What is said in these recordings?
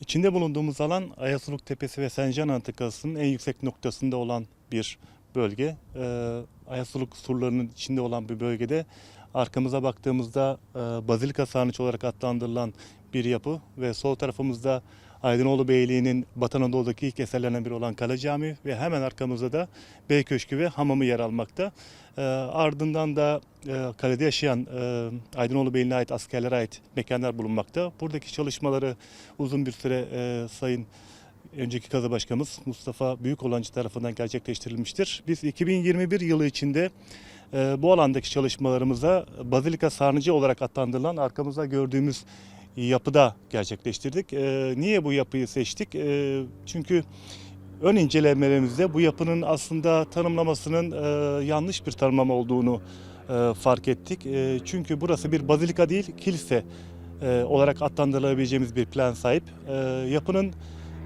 İçinde bulunduğumuz alan Ayasuluk Tepesi ve Sencan Antikası'nın en yüksek noktasında olan bir bölge. Ee, Ayasuluk surlarının içinde olan bir bölgede arkamıza baktığımızda e, Bazilika Sarnıç olarak adlandırılan bir yapı ve sol tarafımızda Aydınoğlu Beyliği'nin Batı Anadolu'daki ilk eserlerinden biri olan Kale Camii ve hemen arkamızda da Bey Köşkü ve hamamı yer almakta. Ee, ardından da e, kalede yaşayan e, Aydınoğlu Beyliği'ne ait askerlere ait mekanlar bulunmakta. Buradaki çalışmaları uzun bir süre e, Sayın önceki kazı başkanımız Mustafa Büyükolancı tarafından gerçekleştirilmiştir. Biz 2021 yılı içinde e, bu alandaki çalışmalarımıza Bazilika Sarnıcı olarak adlandırılan arkamızda gördüğümüz yapıda gerçekleştirdik. E, niye bu yapıyı seçtik? E, çünkü ön incelemelerimizde bu yapının aslında tanımlamasının e, yanlış bir tanımlama olduğunu e, fark ettik. E, çünkü burası bir bazilika değil, kilise e, olarak adlandırılabileceğimiz bir plan sahip. E, yapının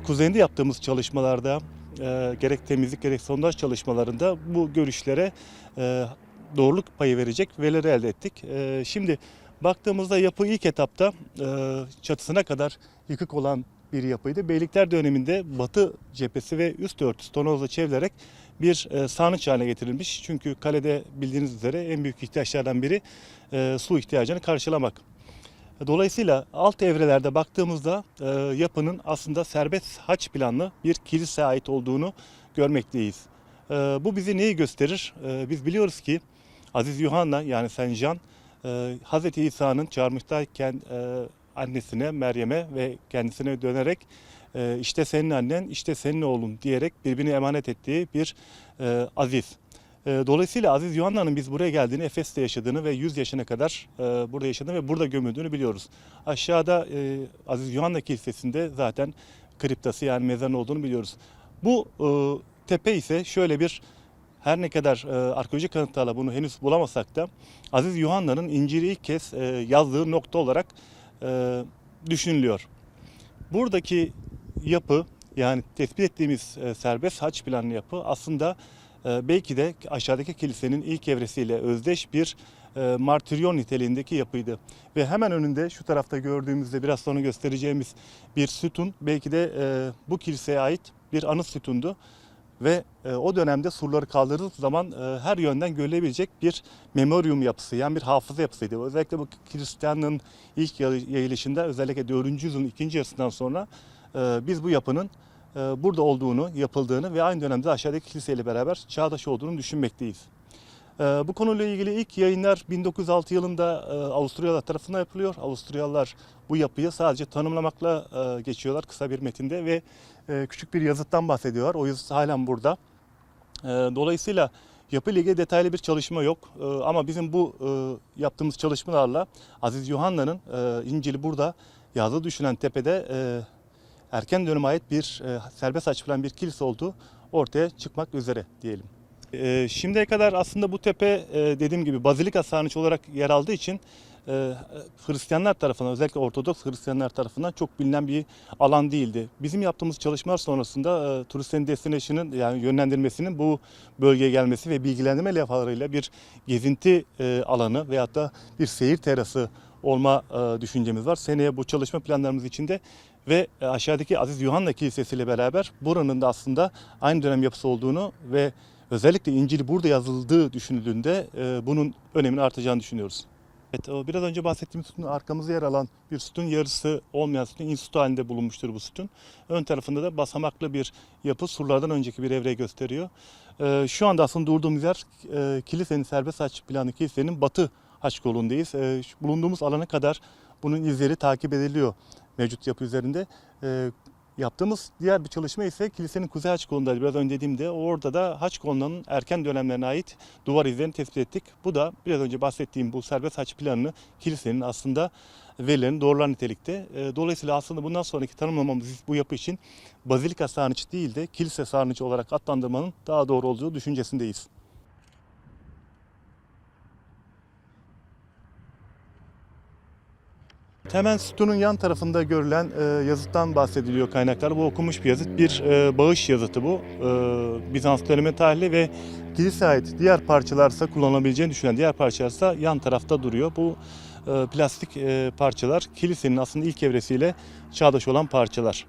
kuzeyinde yaptığımız çalışmalarda e, gerek temizlik gerek sondaj çalışmalarında bu görüşlere e, doğruluk payı verecek verileri elde ettik. E, şimdi baktığımızda yapı ilk etapta e, çatısına kadar yıkık olan bir yapıydı. Beylikler döneminde batı cephesi ve üst örtüsü tonozla çevrilerek bir e, sarnıç haline getirilmiş. Çünkü kalede bildiğiniz üzere en büyük ihtiyaçlardan biri e, su ihtiyacını karşılamak. Dolayısıyla alt evrelerde baktığımızda e, yapının aslında serbest haç planlı bir kilise ait olduğunu görmekteyiz. Bu bizi neyi gösterir? Biz biliyoruz ki Aziz Yuhanna yani Saint Jean e, Hz. İsa'nın çağırmıştayken e, annesine Meryem'e ve kendisine dönerek e, işte senin annen işte senin oğlun diyerek birbirine emanet ettiği bir e, aziz. E, Dolayısıyla Aziz Yuhanna'nın biz buraya geldiğini, Efes'te yaşadığını ve 100 yaşına kadar e, burada yaşadığını ve burada gömüldüğünü biliyoruz. Aşağıda e, Aziz Yuhanna Kilisesi'nde zaten kriptası yani mezarın olduğunu biliyoruz. Bu e, tepe ise şöyle bir her ne kadar e, arkeolojik kanıtlarla bunu henüz bulamasak da Aziz Yuhanna'nın İncil'i ilk kez e, yazdığı nokta olarak e, düşünülüyor. Buradaki yapı yani tespit ettiğimiz e, serbest haç planlı yapı aslında e, belki de aşağıdaki kilisenin ilk evresiyle özdeş bir e, martiryon niteliğindeki yapıydı. Ve hemen önünde şu tarafta gördüğümüzde biraz sonra göstereceğimiz bir sütun belki de e, bu kiliseye ait bir anıt sütundu. Ve e, o dönemde surları kaldırdığı zaman e, her yönden görülebilecek bir memoryum yapısı yani bir hafıza yapısıydı. Özellikle bu Hristiyanlığın ilk yayı- yayılışında özellikle 4. yüzyılın ikinci yarısından sonra e, biz bu yapının e, burada olduğunu, yapıldığını ve aynı dönemde aşağıdaki kiliseyle beraber çağdaş olduğunu düşünmekteyiz. E, Bu konuyla ilgili ilk yayınlar 1906 yılında e, Avusturyalılar tarafından yapılıyor. Avusturyalılar bu yapıyı sadece tanımlamakla e, geçiyorlar kısa bir metinde ve e, küçük bir yazıttan bahsediyorlar. O yazıt halen burada. E, Dolayısıyla yapıyla ilgili detaylı bir çalışma yok. E, Ama bizim bu e, yaptığımız çalışmalarla Aziz Yuhanna'nın e, İncil'i burada yazdığı düşünen tepede erken döneme ait bir serbest açılan bir kilise olduğu ortaya çıkmak üzere diyelim. Şimdiye kadar aslında bu tepe e, dediğim gibi Bazilika Sarnıç olarak yer aldığı için e, Hristiyanlar tarafından özellikle Ortodoks Hristiyanlar tarafından çok bilinen bir alan değildi. Bizim yaptığımız çalışmalar sonrasında e, turistlerin destinasyonun yani yönlendirmesinin bu bölgeye gelmesi ve bilgilendirme levhalarıyla bir gezinti e, alanı veyahut da bir seyir terası olma e, düşüncemiz var. Seneye bu çalışma planlarımız içinde ve e, aşağıdaki Aziz Yuhanna Kilisesi ile beraber buranın da aslında aynı dönem yapısı olduğunu ve özellikle İncil burada yazıldığı düşünüldüğünde e, bunun önemini artacağını düşünüyoruz. Evet, o biraz önce bahsettiğim sütun arkamızda yer alan bir sütun yarısı olmayan sütun institü halinde bulunmuştur bu sütun. Ön tarafında da basamaklı bir yapı surlardan önceki bir evreyi gösteriyor. E, şu anda aslında durduğumuz yer e, kilisenin serbest haç planı kilisenin batı haç kolundayız. E, bulunduğumuz alana kadar bunun izleri takip ediliyor mevcut yapı üzerinde. E, yaptığımız diğer bir çalışma ise kilisenin kuzey haç kolundaydı. Biraz önce dediğimde orada da haç kolunun erken dönemlerine ait duvar izlerini tespit ettik. Bu da biraz önce bahsettiğim bu serbest haç planını kilisenin aslında verilerini doğrular nitelikte. E, Dolayısıyla aslında bundan sonraki tanımlamamız bu yapı için Bazilika Sarnıcı değil de kilise sarnıcı olarak adlandırmanın daha doğru olduğu düşüncesindeyiz. Hemen sütunun yan tarafında görülen e, yazıttan bahsediliyor kaynaklar. Bu okunmuş bir yazıt. Bir e, bağış yazıtı bu. E, Bizans dönemi tarihli ve kilise ait diğer parçalarsa kullanılabileceğini düşünen diğer parçalarsa yan tarafta duruyor. Bu e, plastik e, parçalar kilisenin aslında ilk evresiyle çağdaş olan parçalar.